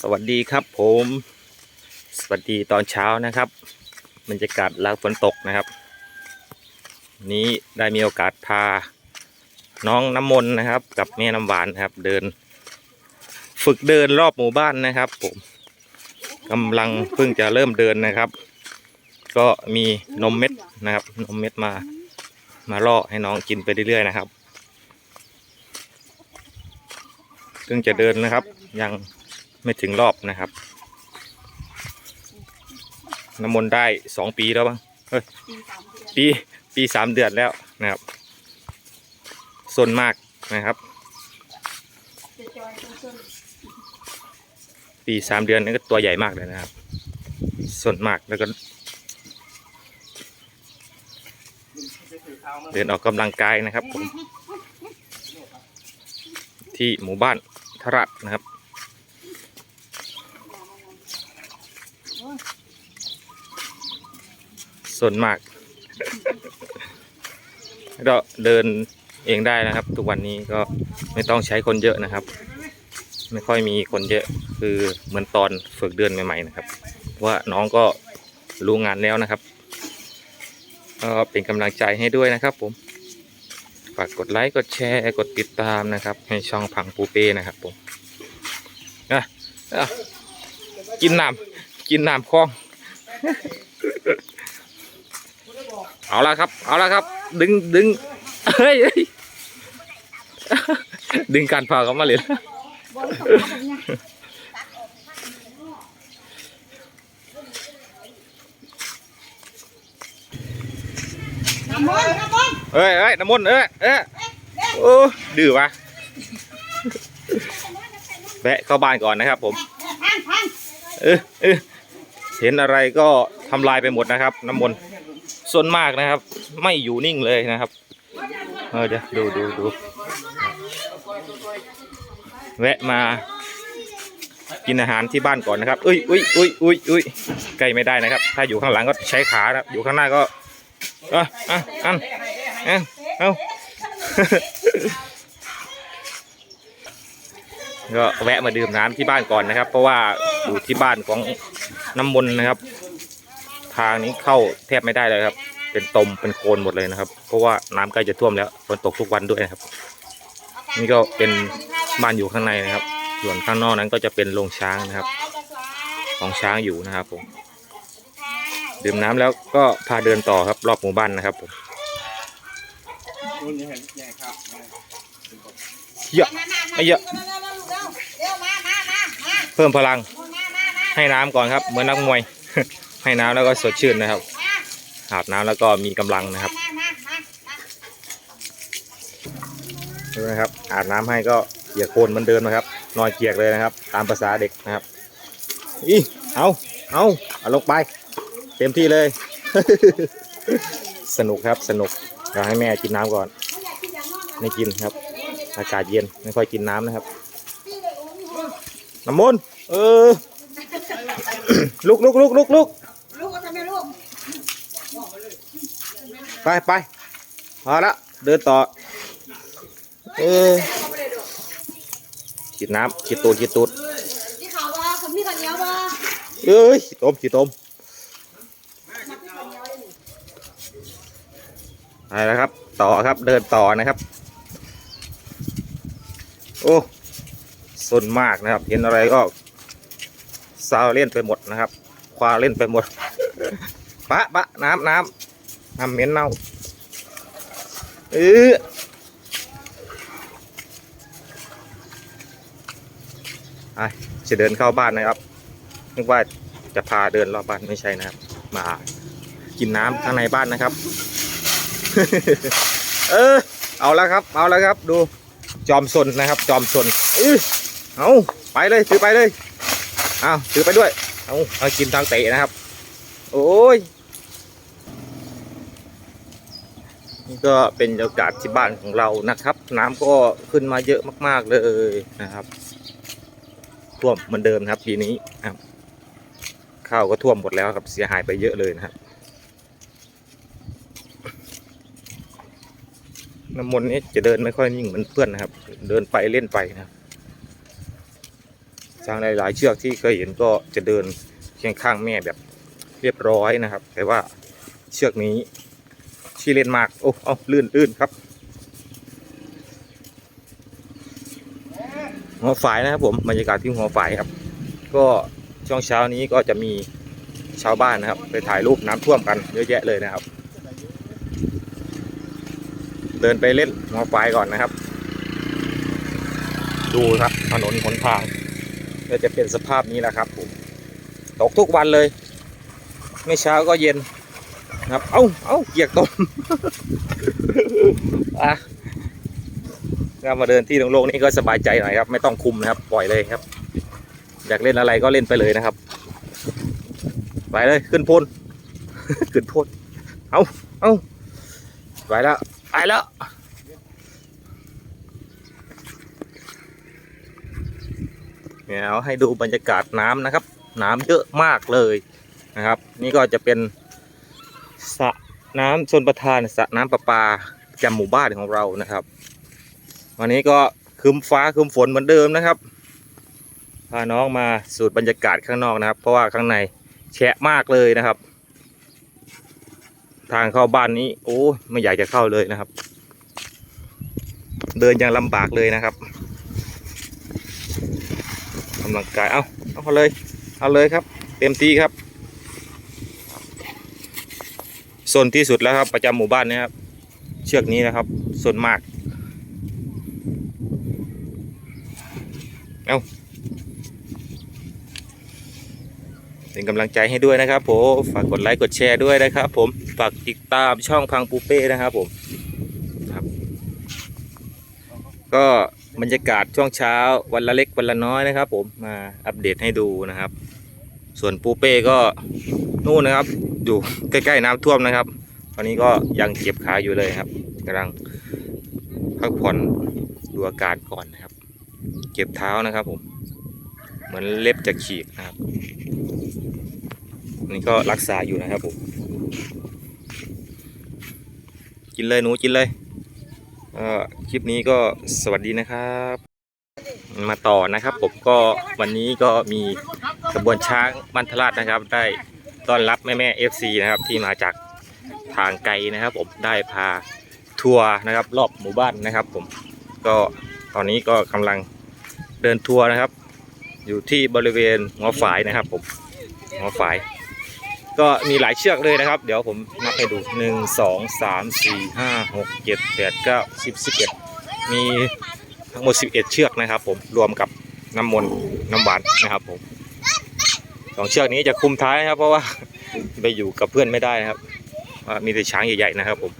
สวัสดีครับผม สวัสดีตอนเช้านะครับบรรยากาศหลังฝนตกนะครับ นี้ได้มีโอกาสพาน้องน้ำมนต์นะครับ กับแม่น้ำหวานครับ เดิน ฝึกเดินรอบหมู่บ้านนะครับ ผมกำลังเพิ่งจะเริ่มเดินนะครับ ก็มีนมเม็ดนะครับ นมเม็ดมามาล่อให้น้องกินไปเรื่อยๆนะครับ เพิ่งจะเดินนะครับ ยังไม่ถึงรอบนะครับ น้ำมนต์ได้สองปีแล้วบ้างเฮ้ยปีปีสามเดือนแล้วนะครับสนมากนะครับ ปีสามเดือนนี่ก็ตัวใหญ่มากเลยนะครับสนมากแล้วก็ เดินออกกำลังกายนะครับผมที่หมู่บ้าน ทรัตนะครับส่วนมากก็เดินเองได้นะครับ ทุกวันนี้ก็ไม่ต้องใช้คนเยอะนะครับ ไม่ค่อยมีคนเยอะคือเหมือนตอนฝึกเดินใหม่ๆนะครับ ว่าน้องก็รู้งานแล้วนะครับก็เป็นกำลังใจให้ด้วยนะครับผมากกดไลค์กดแชร์กดติดตามนะครับ ให้ช่องพังปูเป้นะครับผมนะกินน้ำกินน้ำคลอง เอาละครับ เอาละครับ ดึงดึงเฮ้ยเฮ้ยดึงการพาเขามาเลย น้ำมันน้ำมัน เอ้ยเอ้ยน้ำมนต์เอ้ยเอ้ยโอ้ดื้อวะแวะเข้าบ้านก่อนนะครับ ผมเออเออเห็นอะไรก็ทำลายไปหมดนะครับ น้ำมนต์ส่วนมากนะครับ ไม่อยู่นิ่งเลยนะครับ เออเดี๋ยวดูดูดูแวะมากินอาหารที่บ้านก่อนนะครับอุ้ยอุ้ยอุ้ยอุ้ยอุ้ยใกล้ไม่ได้นะครับ ถ้าอยู่ข้างหลังก็ใช้ขานะครับอยู่ข้างหน้าก็อะอะอัน เอาเอาก็แวะมาดื่มน้ำที่บ้านก่อนนะครับ เพราะว่าอยู่ที่บ้านของน้ำมนต์นะครับ ทางนี้เข้าแทบไม่ได้เลยครับ เป็นตมเป็นโคลนหมดเลยนะครับ เพราะว่าน้ำใกล้จะท่วมแล้วฝนตกทุกวันด้วยนะครับ นี่ก็เป็นบ้านอยู่ข้างในนะครับ ส่วนข้างนอกนั้นก็จะเป็นโรงช้างนะครับ ของช้างอยู่นะครับผมดื่มน้ำแล้วก็พาเดินต่อครับรอบหมู่บ้านนะครับผม เยอะไม่เยอะเร็วมามามามาเพิ่มพลังมามามาให้น้ำก่อนครับ เหมือนนักมวย ให้น้ำแล้วก็สดชื่นนะครับอาบน้ำแล้วก็มีกำลังนะครับมามามาดูนะครับ อาบน้ำให้ก็เกียกโคลนเหมันเดิมนะครับ นอนเกียกเลยนะครับ ตามภาษาเด็กนะครับอีเอาเอาเอาลงไป เต็มที่เลย สนุกครับสนุก เดี๋ยวให้แม่กินน้ำก่อน ไม่กินครับ อากาศเย็นไม่ค่อยกินน้ำนะครับน้ำมนต์เออลุกลุกลุกลุกลุกลูกก็ทำไมลูกไปไปพอละเดินต่อ เออฉีดน้ำฉีดตูดฉีดตูดที่เขาว่าเขามีข้าวเหนียวบ่เอ้ยขี้ต้มขี้ต้ม ไปแล้วครับ ต่อครับเดินต่อนะครับ โอ้สนมากนะครับ เห็นอะไรก็ซาวเล่นไปหมดนะครับ ควาเล่นไปหมดปะปะน้ำน้ำน้ำเหม็นเน่าเออไปจะเดินเข้าบ้านนะครับนึกว่าจะพาเดินรอบบ้านไม่ใช่นะครับ มากินน้ำข้างในบ้านนะครับ เออ เอาแล้วครับ เอาแล้วครับ ดู จอมสนนะครับ จอมสนเออเอาไปเลยถือไปเลยเอาถือไปด้วย เอาเอากินทางเตะนะครับ โอ้ย นี่ก็เป็นบรรยากาศที่บ้านของเรานะครับ น้ำก็ขึ้นมาเยอะมาก ๆเลยนะครับ ท่วมเหมือนเดิมครับปีนี้ครับข้าวก็ท่วมหมดแล้วครับเสียหายไปเยอะเลยนะครับ น้ำมนต์นี้จะเดินไม่ค่อยนิ่งเหมือนเพื่อนนะครับ เดินไปเล่นไปนะครับช้างหลายๆเชือกที่เคยเห็นก็จะเดินเคียงข้างแม่แบบเรียบร้อยนะครับ แต่ว่าเชือกนี้ที่เล่นมาก โอ้เอาลื่นลื่นครับหัวฝายนะครับผมบรรยากาศที่หัวฝายครับ ก็ช่วงเช้านี้ก็จะมีชาวบ้านนะครับ ไปถ่ายรูปน้ำท่วมกันเยอะแยะเลยนะครับ เดินไปเล่นหัวฝายก่อนนะครับ ดูครับถนนหนทางก็จะเป็นสภาพนี้แหละครับผมตกทุกวันเลย ไม่เช้าก็เย็นนะครับเอ้าเอ้าเกียกตมอะก็มาเดินที่โล่งๆนี่ก็สบายใจหน่อยครับ ไม่ต้องคุมนะครับ ปล่อยเลยครับ อยากเล่นอะไรก็เล่นไปเลยนะครับ ไปเลยขึ้นพลขึ้นพลเอาเอาไปแล้ว ไปแล้วเนี่ยเอาให้ดูบรรยากาศน้ำนะครับ น้ำเยอะมากเลยนะครับ นี่ก็จะเป็นสระน้ำชนประทานสระน้ำประปาประจำหมู่บ้านของเรานะครับ วันนี้ก็ครึมฟ้าครึมฝนเหมือนเดิมนะครับพาน้องมาสูดบรรยากาศข้างนอกนะครับ เพราะว่าข้างในแฉะมากเลยนะครับ ทางเข้าบ้านนี้ โอ้ไม่อยากจะเข้าเลยนะครับ เดินยังลำบากเลยนะครับกำลังกายเอาเอาเลย เอาเลยครับ เต็มที่ครับส่วนที่สุดแล้วครับประจำหมู่บ้านเนี้ครับ เชือกนี้นะครับส่วนมาก เอา เป็นกำลังใจให้ด้วยนะครับผมฝากกดไลค์กดแชร์ด้วยนะครับ ผมฝากติดตามช่องพังปูเป้นะครับผมครับก็บรรยากาศช่วงเช้าวันละเล็กวันละน้อยนะครับ ผมมาอัปเดตให้ดูนะครับ ส่วนปูเป้ก็นู่นนะครับ อยู่ใกล้ๆน้ำท่วมนะครับ ตอนนี้ก็ยังเจ็บขาอยู่เลยครับกำลังพักผ่อนดูอาการก่อนนะครับ เก็บเท้านะครับผม เหมือนเล็บจะฉีกนะครับนี่ก็รักษาอยู่นะครับผมกินเลยหนูกินเลยเอ่อคลิปนี้ก็สวัสดีนะครับ มาต่อนะครับ ผมก็วันนี้ก็มีกระบวนช้างมันทราชนะครับ ได้ต้อนรับแม่แม่เอฟซีนะครับ ที่มาจากทางไกลนะครับ ผมได้พาทัวร์นะครับ รอบหมู่บ้านนะครับ ผมก็ตอนนี้ก็กำลังเดินทัวร์นะครับ อยู่ที่บริเวณหัวฝายนะครับผมหัวฝาย ก็มีหลายเชือกเลยนะครับ เดี๋ยวผมนับให้ดูหนึ่งสองสามสี่ห้าหกเจ็ดแปดเก้าสิบสิบเอ็ดมีทั้งหมดสิบเอ็ดเชือกนะครับ ผมรวมกับน้ำมนต์น้ำหวานนะครับผมสองเชือกนี้จะคุมท้ายครับ เพราะว่าไปอยู่กับเพื่อนไม่ได้นะครับว่ามีแต่ช้างใหญ่ๆนะครับผม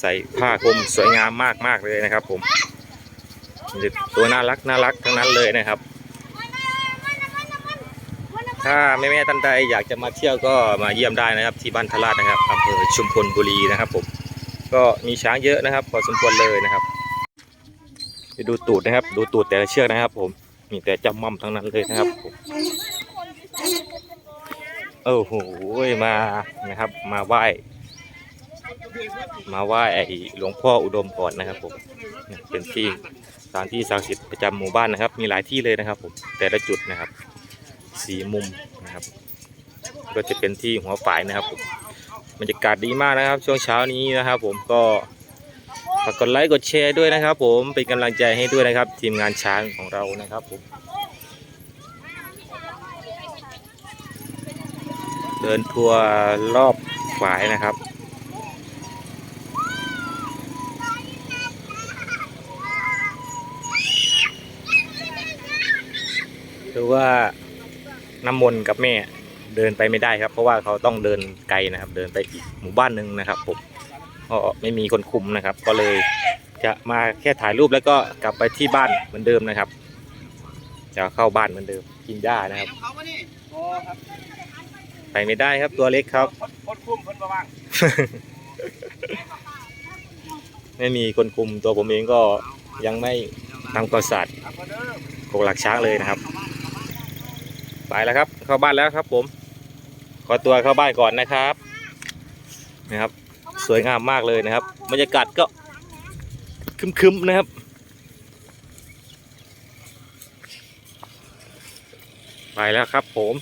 ใส่ผ้าคลุมสวยงามมากๆเลยนะครับผม ตัวน่ารักน่ารักทั้งนั้นเลยนะครับ ถ้าแม่ๆท่านใดอยากจะมาเที่ยวก็มาเยี่ยมได้นะครับ ที่บ้านทลาดนะครับอำเภอชุมพลบุรีนะครับผมก็มีช้างเยอะนะครับพอสมควรเลยนะครับไปดูตูดนะครับ ดูตูดแต่ละเชือกนะครับ ผมมีแต่จ้าม่มทั้งนั้นเลยนะครับผมโอ้โหมานะครับ มาไหว้มาไหว้ไอหลวงพ่ออุดมก่อนนะครับผมเป็นที่ ถานที่ศักดิ์สิทธิ์ประจำหมู่บ้านนะครับ มีหลายที่เลยนะครับผมแต่ละจุดนะครับสีมุมนะครับ ก็จะเป็นที่หัวฝายนะครับผมบรรยากาศดีมากนะครับ ช่วงเช้านี้นะครับ ผมก็ฝากกดไลค์กดแชร์ด้วยนะครับ ผมเป็นกำลังใจให้ด้วยนะครับ ทีมงานช้างของเรานะครับผมเดินทัวร์รอบฝายนะครับ ว่าน้ำมนต์กับแม่เดินไปไม่ได้ครับ เพราะว่าเขาต้องเดินไกลนะครับ เดินไปอีกหมู่บ้านหนึ่งนะครับผมก็ไม่มีคนคุมนะครับ ก็เลยจะมาแค่ถ่ายรูปแล้วก็กลับไปที่บ้านเหมือนเดิมนะครับ จะเข้าบ้านเหมือนเดิมกินหญ้านะครับเขามานี่โอ้ครับไปไม่ได้ครับตัวเล็กครับคนคุ้มคนประวังไม่มีคนคุมตัวผมเองก็ยังไม่ทำความสะอาดครับมาเด้อกกหลักช้างเลยนะครับ ไปแล้วครับ เข้าบ้านแล้วครับ ผม ขอตัวเข้าบ้านก่อนนะครับนะครับ สวยงามมากเลยนะครับบรรยากาศก็คึมๆนะครับไปแล้วครับ ผม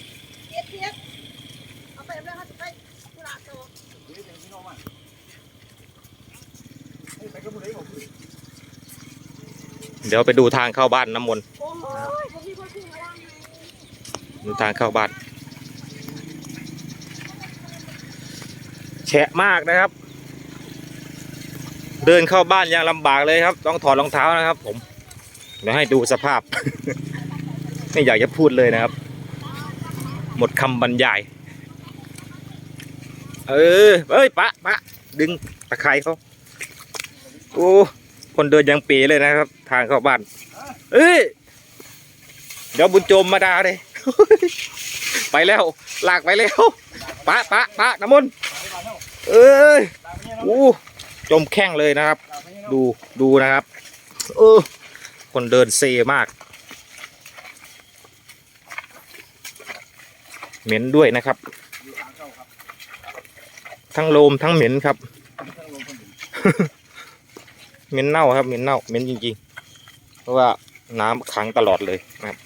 เทียบเทียบเอาไปเอาไปเอาไปกุหลาบโตไปกับผู้ใดบอกเดี๋ยวไปดูทางเข้าบ้านน้ำมนต์ โอ้ยผมมีคนขึ้นมาล่างไง ดูทางเข้าบ้านแฉะมากนะครับ เดินเข้าบ้านยังลำบากเลยครับ ต้องถอดรองเท้านะครับ ผมเดี๋ยวให้ดูสภาพ ไม่อยากจะพูดเลยนะครับ หมดคำบรรยาย เออเอ้ยปะปะดึงตะไคร้เขาโอ้คนเดินยังเปีเลยนะครับ ทางเข้าบ้าน เอ้ย เดี๋ยวบุญโจมมาดาเลย ไปแล้วลากไปแล้วปะปะปะน้ำมนเอ้ยอู้จมแข้งเลยนะครับ ดูดูนะครับเออคนเดินเซมาก เหม็นด้วยนะครับ ทั้งโลมทั้งเหม็นครับ เหม็นเน่าครับเหม็นเน่าเหม็นจริงๆ เพราะว่าน้ำขังตลอดเลยนะครับ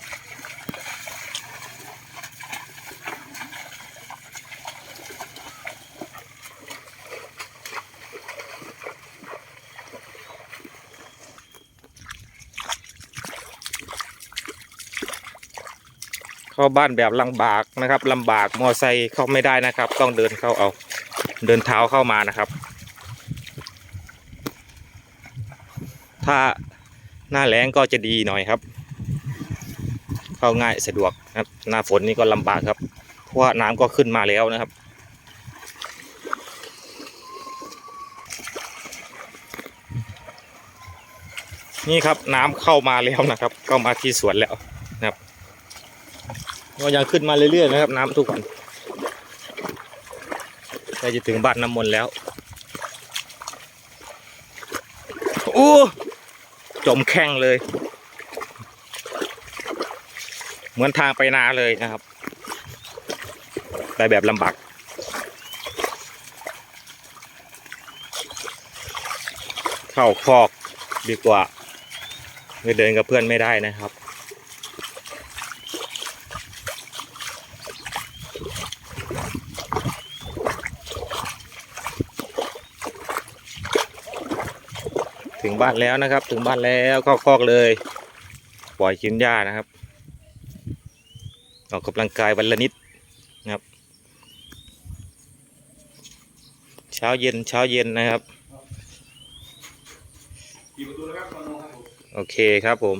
เข้าบ้านแบบลำบากนะครับลำบากมอไซค์เข้าไม่ได้นะครับ ต้องเดินเข้าเอาเดินเท้าเข้ามานะครับ ถ้าหน้าแล้งก็จะดีหน่อยครับ เข้าง่ายสะดวกนะครับ หน้าฝนนี่ก็ลำบากครับ เพราะว่าน้ำก็ขึ้นมาแล้วนะครับนี่ครับน้ำเข้ามาแล้วนะครับ เข้ามาที่สวนแล้ว ก็ยังขึ้นมาเรื่อยๆนะครับ น้ำทุกวันใกล้จะถึงบ้านน้ำมนต์แล้ว โอ้จมแข้งเลย เหมือนทางไปนาเลยนะครับไปแบบลำบากเข้าคอกดีกว่าไม่เดินกับเพื่อนไม่ได้นะครับ ถึงบ้านแล้วนะครับ ถึงบ้านแล้วเข้าคอกเลย ปล่อยกินหญ้านะครับ ออกกำลังกายวันละนิดนะครับ เช้าเย็นเช้าเย็นนะครับโอเคครับผม